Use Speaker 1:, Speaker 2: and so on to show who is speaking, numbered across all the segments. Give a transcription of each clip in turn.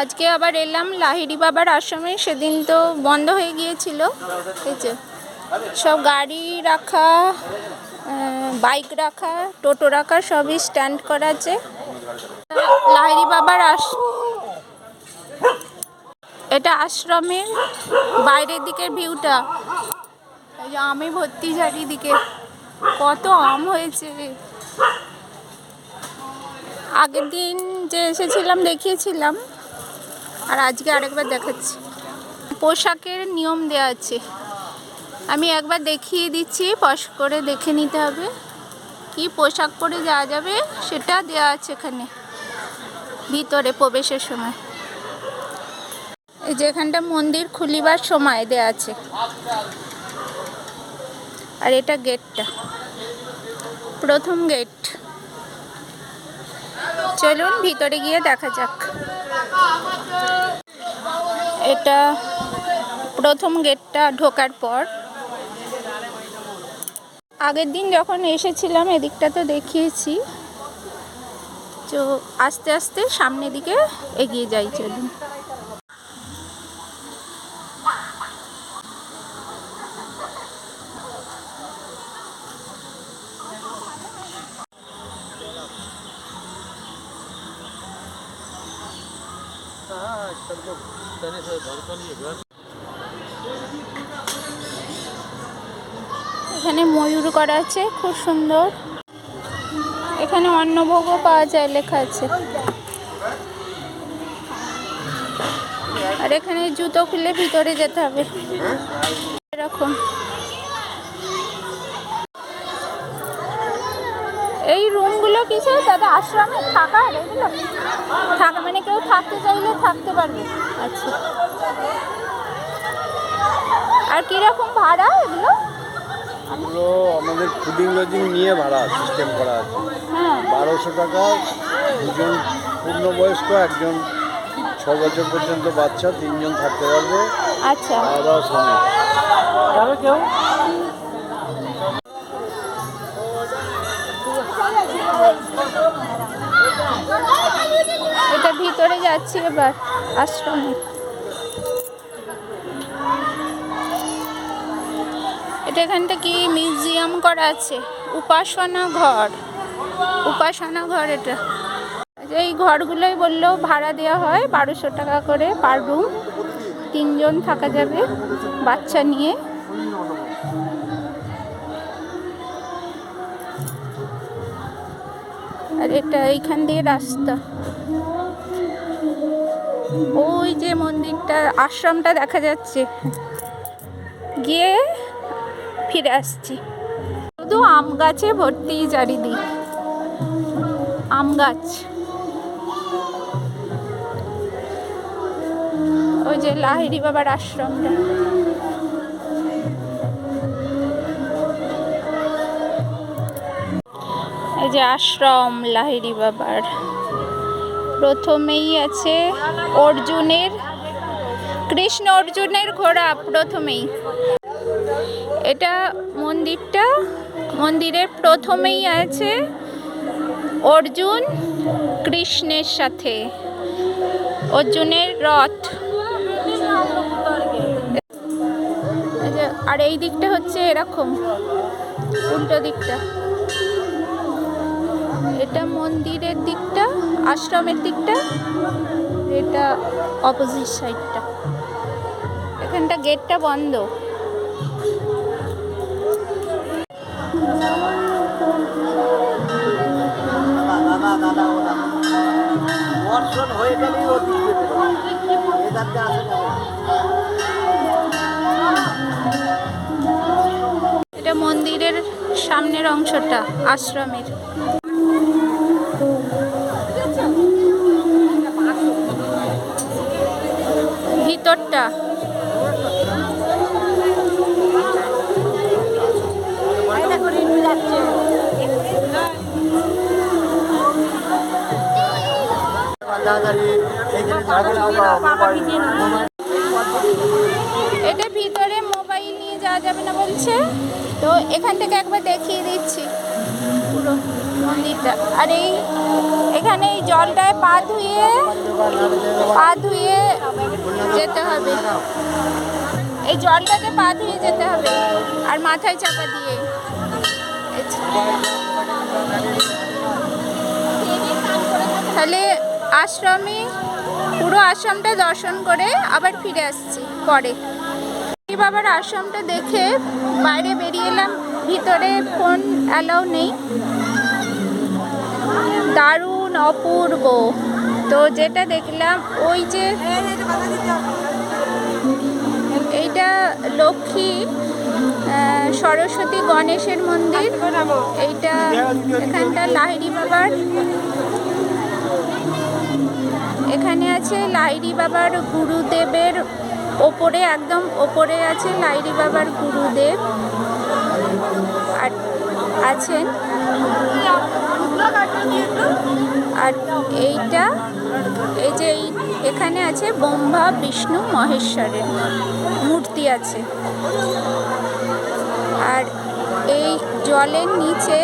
Speaker 1: আজকে আবার এলাম লাহিড়ি বাবার আশ্রমে, সেদিন তো বন্ধ হয়ে গিয়েছিল। সব গাড়ি রাখা বাইক রাখা, টোটো রাখা, সবই স্ট্যান্ড করা আছে। লাহিড়ি বাবার আস, এটা আশ্রমের বাইরের দিকের ভিউটা। আমে ভর্তি চারিদিকে কত আম হয়েছে। আগের দিন যে এসেছিলাম, দেখিয়েছিলাম। আর আজকে আরেকবার দেখাচ্ছি। পোশাকের নিয়ম দেওয়া আছে। আমি একবার দেখিয়ে দিচ্ছি, পশ করে দেখে নিতে হবে। কি পোশাক পরে যাওয়া যাবে সেটা দেওয়া আছে এখানে, ভিতরে প্রবেশের সময়। এই যে এখানটা মন্দির খুলিবার সময় দেওয়া আছে। আর এটা গেটটা। প্রথম গেট। চলুন ভিতরে গিয়ে দেখা যাক। এটা প্রথম গেটটা ঢোকার পর। আগের দিন যখন এসেছিলাম, এদিকটা তো দেখিয়েছি। তো আস্তে আস্তে সামনের দিকে এগিয়ে যাই চলুন। এখানে ময়ূর করা আছে, খুব সুন্দর। এখানে অন্নভোগও পাওয়া যায় লেখা আছে। আর এখানে জুতো খুলে ভিতরে যেতে হবে। এরকম এই রুমগুলো কিছু দাদা আশ্রমে থাকার এগুলো। থাকা মানে কেউ থাকতে চাইলে থাকতে পারবে। আচ্ছা। আর কীরকম ভাড়া এগুলো?
Speaker 2: এগুলো আমাদের ফুডিং লজিং নিয়ে ভাড়া সিস্টেম করা আছে।
Speaker 1: হ্যাঁ।
Speaker 2: বারোশো টাকা দুজন পূর্ণবয়স্ক একজন ছ বছর পর্যন্ত বাচ্চা তিনজন থাকতে পারবে।
Speaker 1: আচ্ছা।
Speaker 2: খাওয়া দাওয়া সমেত
Speaker 1: এটা ভিতরে যাচ্ছি এবার, আশ্রমে। এটা এখানটা কি? মিউজিয়াম করা আছে। উপাসনা ঘর। উপাসনা ঘর এটা। এই ঘরগুলোই বলল ভাড়া দেওয়া হয়, বারোশো টাকা করে পার রুম। তিনজন থাকা যাবে, বাচ্চা নিয়ে। আর এটা এইখান দিয়ে রাস্তা। ওই যে মন্দিরটা, আশ্রমটা দেখা যাচ্ছে। গিয়ে ফিরে আসছি। শুধু আম গাছে ভর্তি চারিদিক। আম গাছ। ওই যে লাহিড়ি বাবার আশ্রমটা। যে আশ্রম লাহিড়ি বাবার। প্রথমেই আছে অর্জুনের, কৃষ্ণ অর্জুনের ঘোড়া প্রথমেই। এটা মন্দিরটা, মন্দিরের প্রথমেই আছে অর্জুন কৃষ্ণের সাথে। অর্জুনের রথ। আর এই দিকটা হচ্ছে এরকম, উল্টো দিকটা। এটা মন্দিরের দিকটা, আশ্রমের দিকটা, এটা অপোজিট সাইডটা এখানটা গেটটা বন্ধ। এটা মন্দিরের সামনের অংশটা, আশ্রমের। ভিতরটা এটা ভিতরে মোবাইল নিয়ে যাওয়া যাবে না বলছে। তো এখান থেকে একবার দেখিয়ে দিচ্ছি। পুরো। মন্দিরটা। আর এই, এখানে এই জলটায় পা ধুয়ে পা ধুয়ে যেতে হবে। এই জলটাতে পা ধুয়ে যেতে হবে আর মাথায় চাপা দিয়ে। তাহলে আশ্রমে, পুরো আশ্রমটা দর্শন করে আবার ফিরে আসছি পরে। বাবার আশ্রমটা দেখে বাইরে বেরিয়ে এলাম, ভিতরে ফোন অ্যালাউ নেই। দারুণ অপূর্ব। তো যেটা দেখলাম, ওই যে এইটা লক্ষ্মী সরস্বতী গণেশের মন্দির। এইটা এখানটা লাহিড়ি বাবার। এখানে আছে লাইরি বাবার গুরুদেবের ওপরে, একদম ওপরে আছে লাইরি বাবার গুরুদেব। আর আছেন আর এইটা, এই যে এই, এখানে আছে ব্রহ্মা, বিষ্ণু, মহেশ্বরের মূর্তি আছে। আর এই জলের নিচে,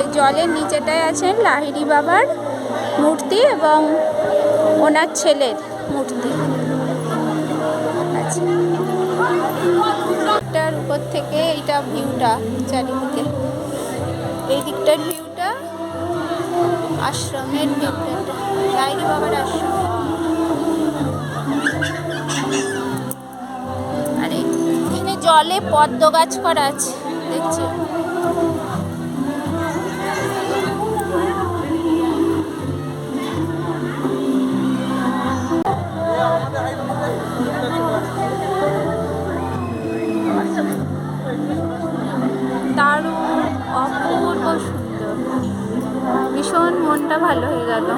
Speaker 1: এই জলের নিচেটায় আছেন লাহিড়ি বাবার মূর্তি এবং ওনার ছেলের মূর্তি। আছে এটার উপর থেকে এইটা ভিউটা চারিদিকে। এই দিকটার ভিউটা আশ্রমের লাইরি বাবার আশ্রম। আর এখানে জলে পদ্ম গাছ করা আছে দেখছি। মনটা ভালো হয়ে গেল।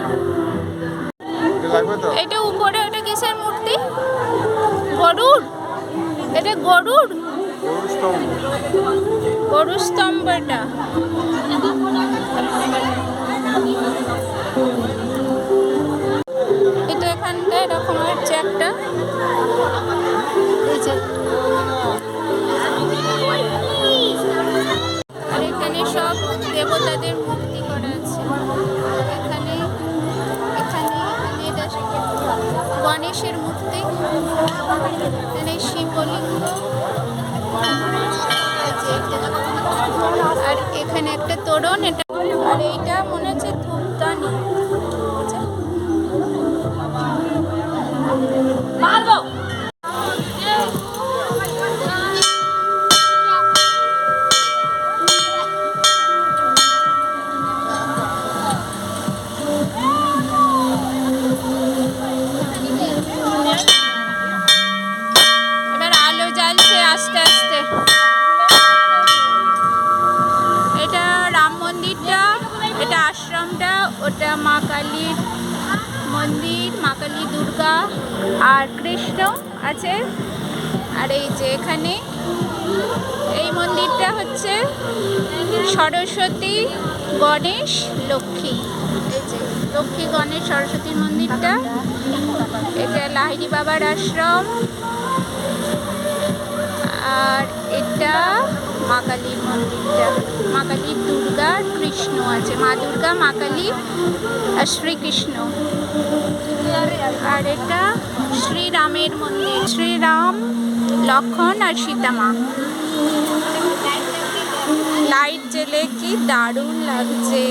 Speaker 1: এটা উপরে ওটা কিসের মূর্তি? গরুর? এটা গরুর? গরুর স্তম্ভ এটা। এটা এখানটা এরকম হচ্ছে একটা। এখানে একটা তোরণ এটা আর এইটা মনে হচ্ছে ধূপদানি। আর এই যে এখানে, এই মন্দিরটা হচ্ছে সরস্বতী গণেশ লক্ষ্মী। এই যে লক্ষ্মী গণেশ সরস্বতীর মন্দিরটা এটা লাহিড়ি বাবার আশ্রম, আর এটা মা কালীর মন্দিরটা। মা কালীর দুর্গা, কৃষ্ণ আছে। মা দুর্গা, মা কালী, আর শ্রীকৃষ্ণ। আর এটা শ্রীরামের মন্দির। শ্রীরাম লক্ষণ আর সীতামা লাইট জেলে কি দারুণ লাগছে।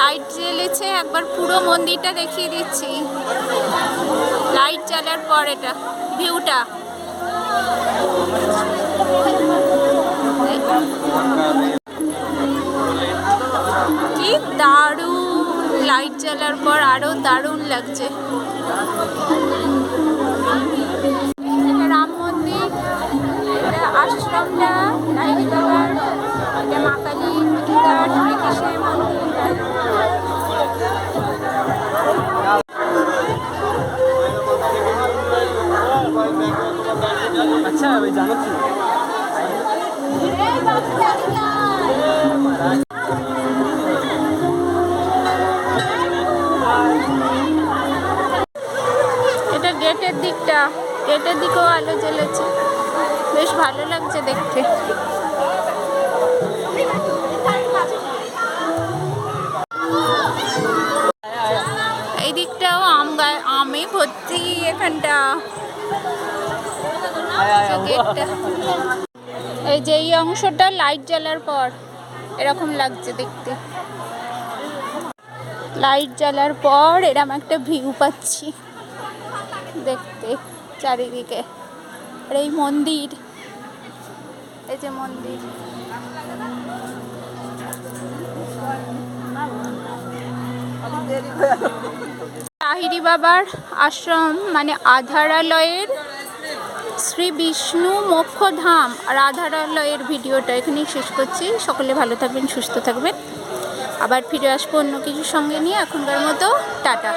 Speaker 1: লাইট জ্বেলেছে, একবার পুরো মন্দিরটা দেখিয়ে দিচ্ছি। পর এটা ভিউটা। কি দারুণ লাইট জ্বালার পর আরও দারুণ লাগছে। রাম মন্দির আশ্রমটা এটা
Speaker 3: গেটের দিকটা।
Speaker 1: গেটের দিকেও আলো জ্বলেছে। বেশ ভালো লাগছে দেখতে। এই দিকটাও আম গায়ে আমে ভর্তি এখানটা। এই যে এই অংশটা লাইট জ্বালার পর। এরকম লাগছে দেখতে। লাইট জ্বালার পর এরম একটা ভিউ পাচ্ছি। দেখতে চারিদিকে। আর এই মন্দির, এই যে মন্দির। তাহিরি বাবার আশ্রম মানে আধারালয়ের শ্রী বিষ্ণু মোক্ষধাম। আর আধারালয়ের ভিডিওটা এখানেই শেষ করছি। সকলে ভালো থাকবেন, সুস্থ থাকবেন। আবার ফিরে আসব অন্য কিছুর সঙ্গে নিয়ে এখনকার মতো টাটা।